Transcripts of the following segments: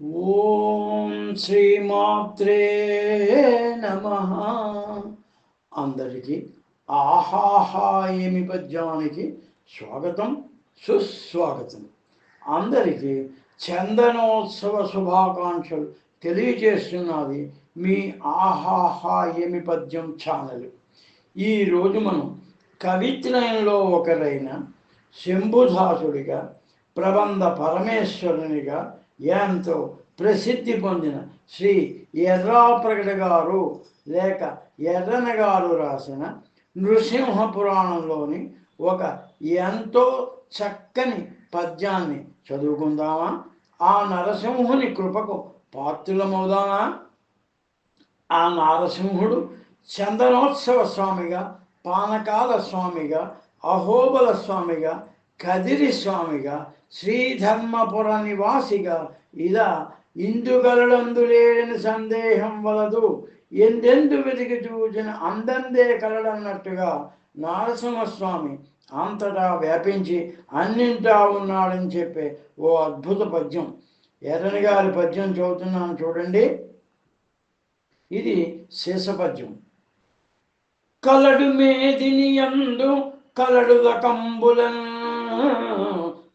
ఓం శ్రీమాత్రే నమ. అందరికీ ఆహాహా ఏమి పద్యానికి స్వాగతం సుస్వాగతం. అందరికీ చందనోత్సవ శుభాకాంక్షలు తెలియజేస్తున్నది మీ ఆహాహా ఏమి పద్యం ఛానల్. ఈరోజు మనం కవిత్రయంలో ఒకరైన శంభుదాసుడిగా ప్రబంధ పరమేశ్వరునిగా ఎంతో ప్రసిద్ధి పొందిన శ్రీ ఎర్రాప్రగడ గారు లేక ఎర్రన గారు రాసిన నృసింహ పురాణంలోని ఒక ఎంతో చక్కని పద్యాన్ని చదువుకుందామా? ఆ నరసింహుని కృపకు పాత్రులమవుదానా ఆ నారసింహుడు చందనోత్సవ స్వామిగా పానకాల స్వామిగా అహోబల స్వామిగా కదిరి స్వామిగా శ్రీధర్మపుర నివాసిగా ఇలా ఇందుగలడందు లేని సందేహం వలదు. ఎందెందు వెతికి చూచిన అందందే కలడన్నట్టుగా నారసింహస్వామి అంతటా వ్యాపించి అన్నింటా ఉన్నాడని చెప్పే ఓ అద్భుత పద్యం. ఎర్రని గారి పద్యం చదువుతున్నాను చూడండి. ఇది శేషపద్యం కలడు మేదిని యందు కలడు కంబులను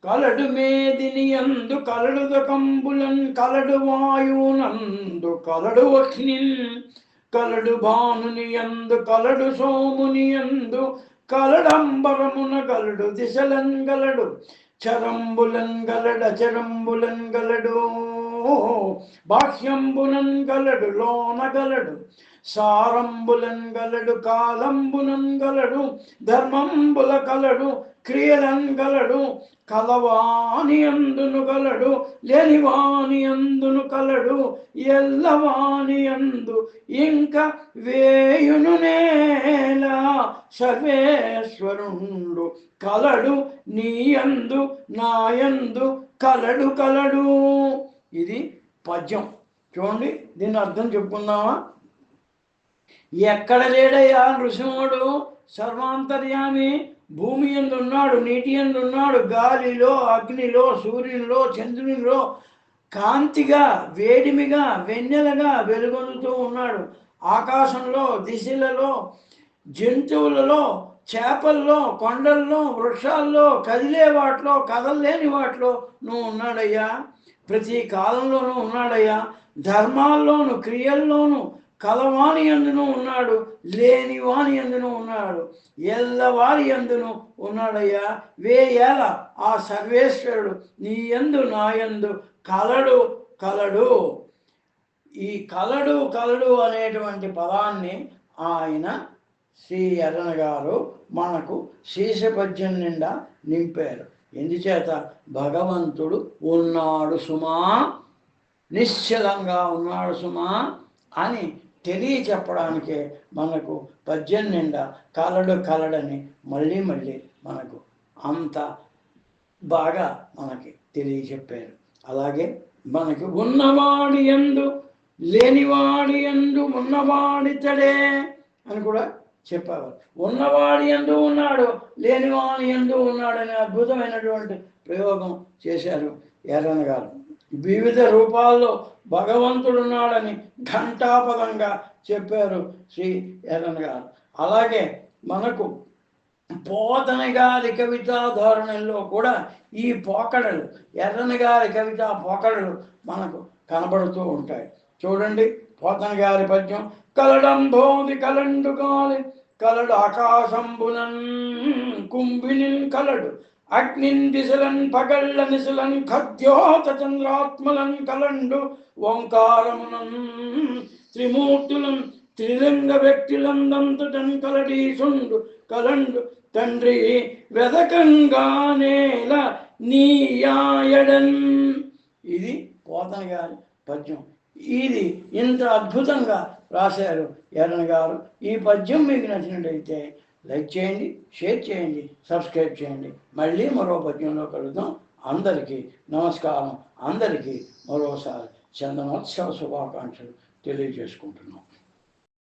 కలడు మేదిని అందు కలడు కంబులన్ కలడు వాయునందు కలడు అగ్నిన్ కలడు భానుని అందు కలడు సోముని అందు కలడంబరమున గలడు దిశలంగలడు చరంబులంగలడ చరంబులంగలడు గలడు బాహ్యంబునన్ గలడు లోన గలడు సారంబులన్ గలడు కాలంబునన్ గలడు ధర్మంబుల కలడు క్రియలన్ గలడు కలవాని అందును గలడు లేనివాని అందును కలడు ఎల్లవాని అందు ఇంక వేయును నేల సర్వేశ్వరుండు కలడు నీ అందు నాయందు కలడు కలడు. ఇది పద్యం. చూడండి దీని అర్థం చెప్పుకుందామా? ఎక్కడ లేడయ్యా నృసింహుడు? సర్వాంతర్యామి భూమి ఎందున్నాడు? నీటి ఎందున్నాడు? గాలిలో అగ్నిలో సూర్యునిలో చంద్రునిలో కాంతిగా వేడిమిగా వెన్నెలగా వెలుగొందుతూ ఉన్నాడు. ఆకాశంలో దిశలలో జంతువులలో చేపల్లో కొండల్లో వృక్షాల్లో కదిలే వాటిలో కదలలేని వాటిలో నువ్వు ఉన్నాడయ్యా. ప్రతి కాలంలోనూ ఉన్నాడయ్యా. ధర్మాల్లోను క్రియల్లోనూ కలవాణి అందును ఉన్నాడు లేని వాణి అందును ఉన్నాడు ఎల్లవారి అందును ఉన్నాడయ్యా. వేయాల ఆ సర్వేశ్వరుడు నీ ఎందు నా ఎందు కలడు కలడు. ఈ కలడు కలడు అనేటువంటి పదాన్ని ఆయన శ్రీ ఎర్రన గారు మనకు శీర్షపద్యం నిండా నింపారు. ఎందుచేత భగవంతుడు ఉన్నాడు సుమా? నిశ్చలంగా ఉన్నాడు సుమా అని తెలియచెప్పడానికే మనకు పద్యం నిండా కలడు కలడని మళ్ళీ మళ్ళీ మనకు అంత బాగా మనకి తెలియచెప్పారు. అలాగే మనకి ఉన్నవాడి ఎందు లేనివాడి ఎందు ఉన్నవాడితడే అని కూడా చెప్పేవారు. ఉన్నవాడు ఎందు ఉన్నాడు లేనివాడు ఎందు ఉన్నాడనే అద్భుతమైనటువంటి ప్రయోగం చేశారు ఎర్రన్న గారు. వివిధ రూపాల్లో భగవంతుడున్నాడని ఘంటాపదంగా చెప్పారు శ్రీ ఎర్రన్న గారు. అలాగే మనకు పోతన గారి కవితా ధోరణిలో కూడా ఈ పోకడలు ఎర్రన గారి కవితా పోకడలు మనకు కనబడుతూ ఉంటాయి. చూడండి. పోతన గారి పద్యం కలడం కలడంబోది కలండు గాలి కలడు ఆకాశంబునన్ కుంభిని కలడు అగ్నిన్ దిశలన్ పగళ్ళ నిశలన్ ఖద్యోత చంద్రాత్మలన్ కలండు ఓంకారమునన్ త్రిమూర్తులం త్రిలింగ వ్యక్తులందంతటన్ కలడీసుండు కలండు తండ్రి వెదకంగానేల నీయాయడన్. ఇది పోతన గారి పద్యం. ఇది ఇంత అద్భుతంగా రాశారు ఎర్రన్ గారు. ఈ పద్యం మీకు నచ్చినట్టయితే లైక్ చేయండి షేర్ చేయండి సబ్స్క్రైబ్ చేయండి. మళ్ళీ మరో పద్యంలో కలుద్దాం. అందరికీ నమస్కారం. అందరికీ మరోసారి చందనోత్సవ శుభాకాంక్షలు తెలియజేసుకుంటున్నాం.